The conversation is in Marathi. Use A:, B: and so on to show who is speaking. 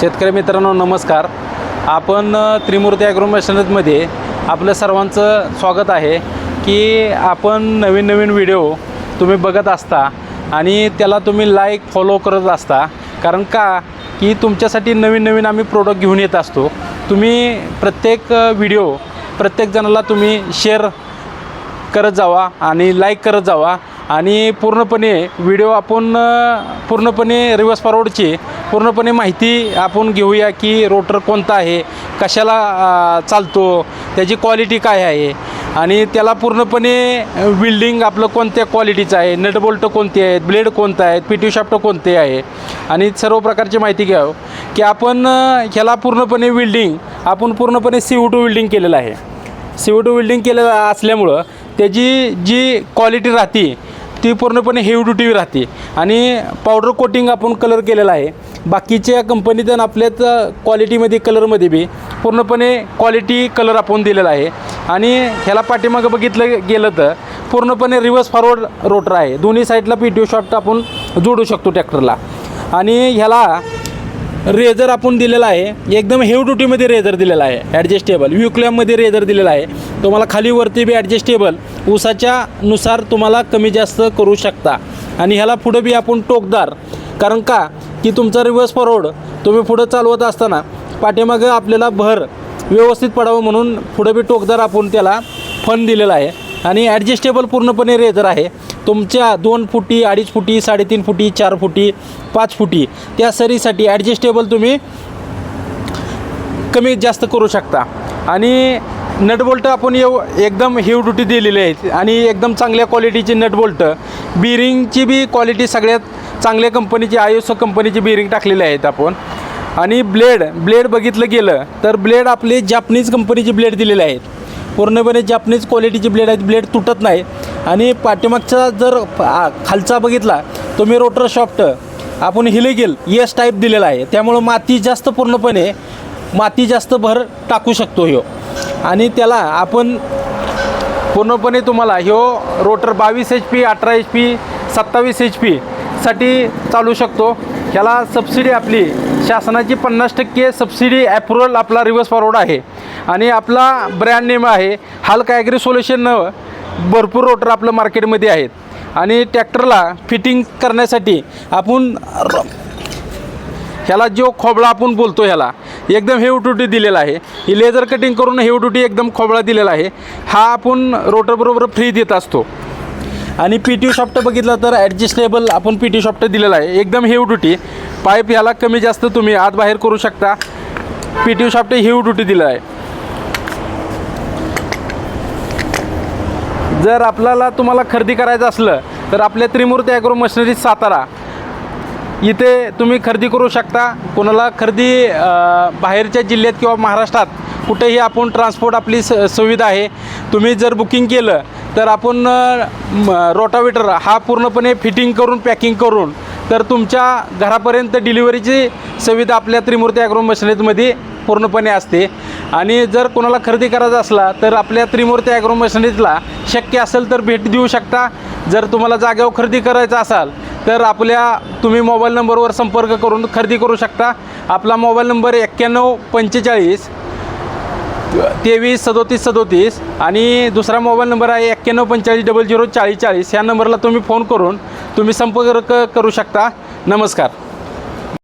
A: शेतकरी मित्रांनो नमस्कार. आपण त्रिमूर्ती ॲग्रो आपलं सर्वांचं स्वागत आहे की आपण नवीन नवीन व्हिडिओ तुम्ही बघत असता आणि त्याला तुम्ही लाईक फॉलो करत असता. कारण का? की तुमच्यासाठी नवीन नवीन आम्ही प्रोडक्ट घेऊन येत असतो. तुम्ही प्रत्येक व्हिडिओ प्रत्येक जणाला तुम्ही शेअर करत जावा आणि लाईक करत जावा. आणि पूर्णपणे व्हिडिओ आपण पूर्णपणे रिव्हर्स फॉरवर्डची पूर्णपणे माहिती आपण घेऊया की रोटर कोणता आहे कशाला चालतो त्याची क्वालिटी काय आहे आणि त्याला पूर्णपणे विल्डिंग आपलं कोणत्या क्वालिटीचं आहे नटबोल्ट कोणते आहेत ब्लेड कोणतं आहेत पी टी शाफ्ट कोणते आहे आणि सर्व प्रकारची माहिती घ्यावं की आपण ह्याला पूर्णपणे विल्डिंग आपण पूर्णपणे सी टू विल्डिंग केलेलं आहे. सी टू विल्डिंग केलेलं असल्यामुळं त्याची जी क्वालिटी राहते ती पूर्णपणे हेवी ड्युटी राहते. आणि पावडर कोटिंग आपण कलर केलेला आहे. बाकीच्या कंपनीत आणि आपल्याच क्वालिटीमध्ये कलरमध्ये बी पूर्णपणे क्वालिटी कलर आपण दिलेला आहे. आणि ह्याला पाठीमागं बघितलं गेलं तर पूर्णपणे रिव्हर्स फॉरवर्ड रोटर आहे. दोन्ही साईडला पी टी शॉट आपण जोडू शकतो ट्रॅक्टरला आणि ह्याला रेझर आपण दिलेला आहे. एकदम हेव ड्युटीमध्ये रेझर दिलेला आहे. ॲडजस्टेबल. व्ह्यूक्लॅममध्ये रेझर दिलेला आहे. तुम्हाला खाली वरती बी ॲडजस्टेबल. उसाच्या नुसार तुम्हाला कमी जास्त करू शकता. आणि ह्याला पुढं बी आपण टोकदार. कारण का? की तुमचा रिव्हर्स फॉरवर्ड तुम्ही पुढं चालवत असताना पाठीमागं आपल्याला भर व्यवस्थित पडावं म्हणून पुढं बी टोकदार आपण त्याला फन दिलेला आहे. आणि ॲडजस्टेबल पूर्णपणे रेझर आहे. तुमच्या दोन फुटी अडीच फुटी साडेतीन फुटी चार फुटी पाच फुटी त्या सरीसाठी ॲडजस्टेबल तुम्ही कमी जास्त करू शकता. आणि नटबोल्ट आपण येऊ एकदम हिव ड्युटी दिलेली आहेत आणि एकदम चांगल्या क्वालिटीची नटबोल्ट बिरिंगची बी क्वालिटी सगळ्यात चांगल्या कंपनीची आयुष कंपनीची बिरिंग टाकलेली आहेत आपण. आणि ब्लेड ब्लेड बघितलं गेलं तर ब्लेड आपले जापनीज कंपनीचे ब्लेड दिलेले आहेत. पूर्णपणे जॅपनीज क्वालिटीची ब्लेड आहेत. ब्लेड तुटत नाही. आणि पाठीमागचा जर खालचा बघितला तुम्ही रोटर शॉफ्ट आपण हिलेगेल येस टाईप दिलेला आहे. त्यामुळं माती जास्त पूर्णपणे माती जास्त भर टाकू शकतो ह्यो. आणि त्याला आपण पूर्णपणे तुम्हाला ह्यो रोटर बावीस एच पी अठरा एच पी सत्तावीस एच पी साठी चालू शकतो. ह्याला सबसिडी आपली शासनाची पन्नास टक्के सबसिडी ॲप्रुव्हल आपला रिव्हर्स फॉरवर्ड आहे. आणि आपला ब्रँड नेम आहे. हाल्क ॲग्री सोल्युशन भरपूर रोटर आपलं मार्केटमध्ये आहेत. आणि ट्रॅक्टरला फिटिंग करण्यासाठी आपण ह्याला जो खोबळा आपण बोलतो ह्याला एकदम हेव टुटी दिलेला आहे. ही लेझर कटिंग करून हेव टुटी एकदम खोबळा दिलेला आहे. हा आपण रोटरबरोबर फ्री देत असतो. आणि पी टी शॉफ्ट बघितलं तर ॲडजस्टेबल आपण पी टी शॉफ्ट दिलेला आहे. एकदम हेव ड्युटी पाईप ह्याला कमी जास्त तुम्ही आत बाहेर करू शकता. P T shaft heavy duty दिलं आहे. जर आपल्याला तुम्हाला खरेदी करायचं असलं तर आपल्या त्रिमूर्ती ॲग्रो मशिनरी सातारा. इथे तुम्ही खरेदी करू शकता. कोणाला खरेदी बाहेरच्या जिल्ह्यात किंवा महाराष्ट्रात कुठेही आपण ट्रान्सपोर्ट आपली स सुविधा आहे तुम्ही जर बुकिंग केलं तर आपण रोटावेटर हा पूर्णपणे फिटिंग करून पॅकिंग करून तर तुमच्या घरापर्यंत डिलिव्हरीची सुविधा आपल्या त्रिमूर्ती ॲग्रो मशनरीमध्ये पूर्णपणे असते. आणि जर कोणाला खरेदी करायचा असला तर आपल्या त्रिमूर्ती ॲग्रो मशिनरीजला शक्य असेल तर भेट देऊ शकता. जर तुम्हाला जागेवर खरेदी करायचा असाल तर आपल्या तुम्ही मोबाईल नंबरवर संपर्क करून खरेदी करू शकता. आपला मोबाईल नंबर एक्क्याण्णव पंचेचाळीस तेवीस सदोतीस सदोतीस आणि दुसरा मोबाईल नंबर आहे एक्क्याण्णव पंचेचाळीस डबल झिरो चाळीस चाळीस. ह्या नंबरला तुम्ही फोन करून तुम्ही संपर्क करू शकता. नमस्कार.